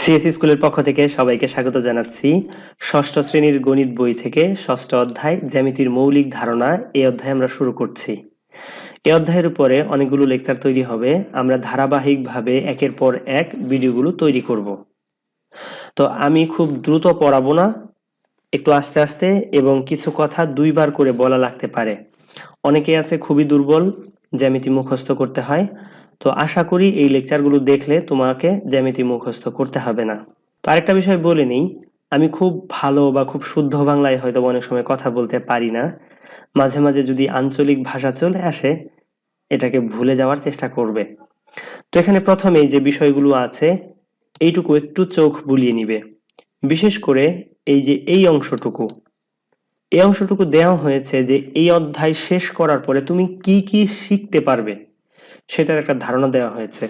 CSC স্কুলের পক্ষ থেকে সবাইকে স্বাগত জানাচ্ছি। ষষ্ঠ শ্রেণির গণিত বই থেকে ষষ্ঠ অধ্যায়, জ্যামিতির মৌলিক ধারণা, এই অধ্যায় আমরা শুরু করছি। এই অধ্যায়ের উপরে অনেকগুলো লেকচার তৈরি হবে। আমরা ধারাবাহিকভাবে একের পর এক ভিডিওগুলো তৈরি করব। তো আমি খুব দ্রুত পড়াবো না, একটু আস্তে আস্তে এবং কিছু কথা দুইবার করে বলা লাগতে পারে। অনেকে আছে খুবই দুর্বল, জ্যামিতি মুখস্থ করতে হয়। তো আশা করি এই লেকচারগুলো দেখলে তোমাকে জ্যামিতি মুখস্থ করতে হবে না। তো আরেকটা বিষয় বলে নেই, আমি খুব ভালো বা খুব শুদ্ধ বাংলায় হয়তো অনেক সময় কথা বলতে পারি না। মাঝে মাঝে যদি আঞ্চলিক ভাষা চলে আসে, এটাকে ভুলে যাওয়ার চেষ্টা করবে। তো এখানে প্রথমেই যে বিষয়গুলো আছে, এইটুকু একটু চোখ বুলিয়ে নিবে। বিশেষ করে এই যে এই অংশটুকু। এই অংশটুকু দেওয়া হয়েছে যে এই অধ্যায় শেষ করার পরে তুমি কি কি শিখতে পারবে? সেটার একটা ধারণা দেওয়া হয়েছে।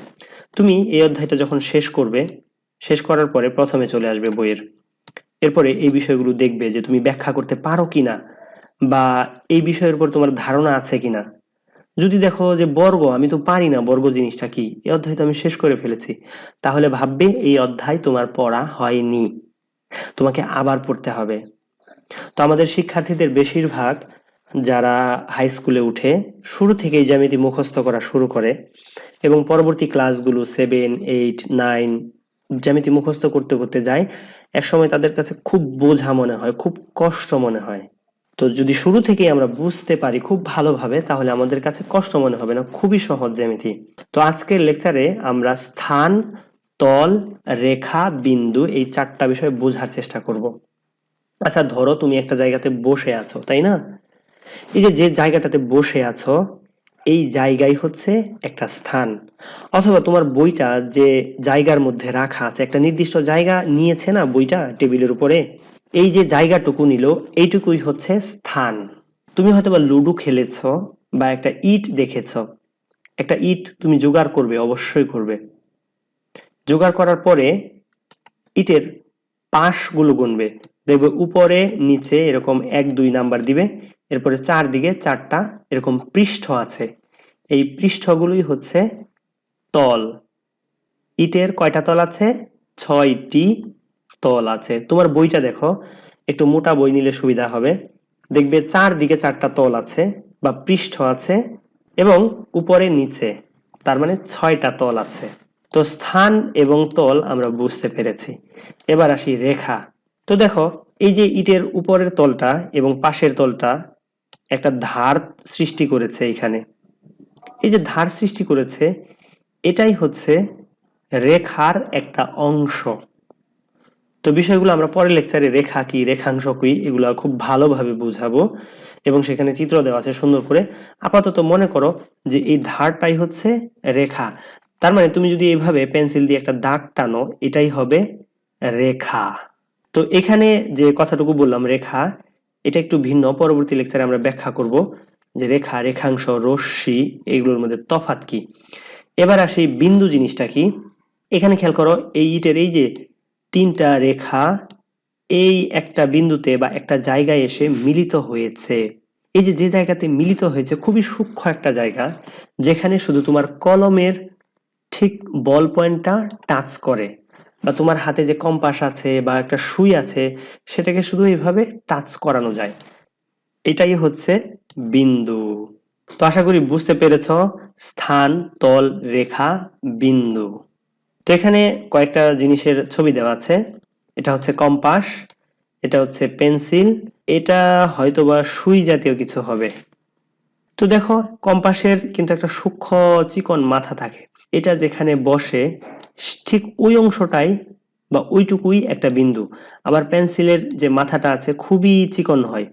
তুমি এই অধ্যায়টা যখন শেষ করবে, শেষ করার পরে প্রথমে চলে আসবে বইয়ের। এরপরে এই বিষয়গুলো দেখবে যে তুমি ব্যাখ্যা করতে পারো কিনা বা এই বিষয়ের উপর তোমার ধারণা আছে কিনা। যদি দেখো যে বর্গ, আমি তো পারি না বর্গ জিনিসটা কি, এই অধ্যায় তো আমি শেষ করে ফেলেছি, তাহলে ভাববে এই অধ্যায় তোমার পড়া হয়নি। তোমাকে আবার পড়তে হবে। তো আমাদের শিক্ষার্থীদের বেশিরভাগ যারা হাই স্কুলে উঠে, শুরু থেকেই জ্যামিতি মুখস্থ করা শুরু করে এবং পরবর্তী ক্লাসগুলো সেভেন এইট নাইন জ্যামিতি মুখস্থ করতে করতে যায় একসময় তাদের কাছে খুব বোঝা মনে হয়, খুব কষ্ট মনে হয়। তো যদি শুরু থেকেই আমরা বুঝতে পারি খুব ভালোভাবে, তাহলে আমাদের কাছে কষ্ট মনে হবে না, খুবই সহজ জ্যামিতি তো আজকের লেকচারে আমরা স্থান, তল, রেখা, বিন্দু এই চারটা বিষয় বোঝার চেষ্টা করব। আচ্ছা ধরো তুমি একটা জায়গাতে বসে আছো, তাই না? এই যে যে জায়গাটাতে বসে আছো, এই জায়গায় হচ্ছে একটা স্থান। অথবা তোমার বইটা যে জায়গার মধ্যে রাখা আছে, একটা নির্দিষ্ট জায়গা নিয়েছে না বইটা টেবিলের উপরে? এই যে জায়গাটুকু নিল, এইটুকুই হচ্ছে স্থান। তুমি হয়তো বা লুডো খেলেছ বা একটা ইট দেখেছ। একটা ইট তুমি জোগাড় করবে, অবশ্যই করবে। জোগাড় করার পরে ইটের পাশগুলো গুনবে। দেখবে উপরে, নিচে এরকম এক দুই নাম্বার দিবে। এরপরে চারদিকে চারটা এরকম পৃষ্ঠ আছে। এই পৃষ্ঠগুলোই হচ্ছে তল। ইটের কয়টা তল আছে? ছয়টি তল আছে। তোমার বইটা দেখো। একটু মোটা বই নিলে সুবিধা হবে। দেখবে চারদিকে চারটা তল আছে বা পৃষ্ঠ আছে এবং উপরে নিচে, তার মানে ছয়টা তল আছে। তো স্থান এবং তল আমরা বুঝতে পেরেছি। এবার আসি রেখা। তো দেখো, এই যে ইটের উপরের তলটা এবং পাশের তলটা একটা ধার সৃষ্টি করেছে এখানে। এই যে ধার সৃষ্টি করেছে, এটাই হচ্ছে রেখার একটা অংশ। তো বিষয়গুলো আমরা পরের লেকচারে রেখা কি, রেখাংশ কি, এগুলো খুব ভালোভাবে বুঝাবো। এবং সেখানে চিত্র দেওয়া আছে সুন্দর করে। আপাতত মনে করো যে এই ধারটাই হচ্ছে রেখা। তার মানে তুমি যদি এইভাবে পেন্সিল দিয়ে একটা দাগ টানো, এটাই হবে রেখা। তো এখানে যে কথাটুকু বললাম, রেখা এটা একটু ভিন্ন। পরবর্তী লেকচারে আমরা ব্যাখ্যা করব যে রেখা, রেখাংশ, রশ্মি এগুলোর মধ্যে তফাত কি। এবার আসি বিন্দু জিনিসটা কি। এখানে খেয়াল করো, এই ইটের এই যে তিনটা রেখা, এই একটা বিন্দুতে বা একটা জায়গায় এসে মিলিত হয়েছে। এই যে যে জায়গাতে মিলিত হয়েছে, খুবই সূক্ষ্ম একটা জায়গা, যেখানে শুধু তোমার কলমের ঠিক বল পয়েন্টটা টাচ করে। বা তোমার হাতে যে কম্পাস আছে বা একটা সুই আছে, সেটাকে শুধু এইভাবে টাচ করানো যায়। এটাই হচ্ছে বিন্দু। তো আশা করি বুঝতে পেরেছ, স্থান, তল, রেখা, বিন্দু। তো এখানে কয়েকটা জিনিসের ছবি দেওয়া আছে। এটা হচ্ছে কম্পাস, এটা হচ্ছে পেন্সিল, এটা হয়তোবা সুই জাতীয় কিছু হবে। তো দেখো, কম্পাসের কিন্তু একটা সূক্ষ্ম চিকন মাথা থাকে। এটা যেখানে বসে ঠিক ওই অংশটাই বা ওইটুকুই একটা বিন্দু। আবার পেন্সিলের যে মাথাটা আছে খুবই চিকন হয়,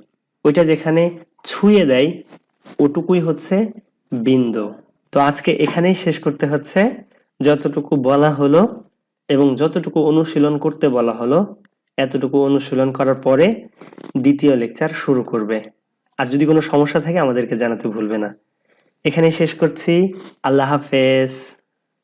ওইটা যেখানে ছুঁয়ে দেয়, ওটুকুই হচ্ছে বিন্দু। তো আজকে এখানেই শেষ করতে হচ্ছে। যতটুকু বলা হলো এবং যতটুকু অনুশীলন করতে বলা হলো, এতটুকু অনুশীলন করার পরে দ্বিতীয় লেকচার শুরু করবে। আর যদি কোনো সমস্যা থাকে আমাদেরকে জানাতে ভুলবে না। এখানে শেষ করছি। আল্লাহ হাফেজ।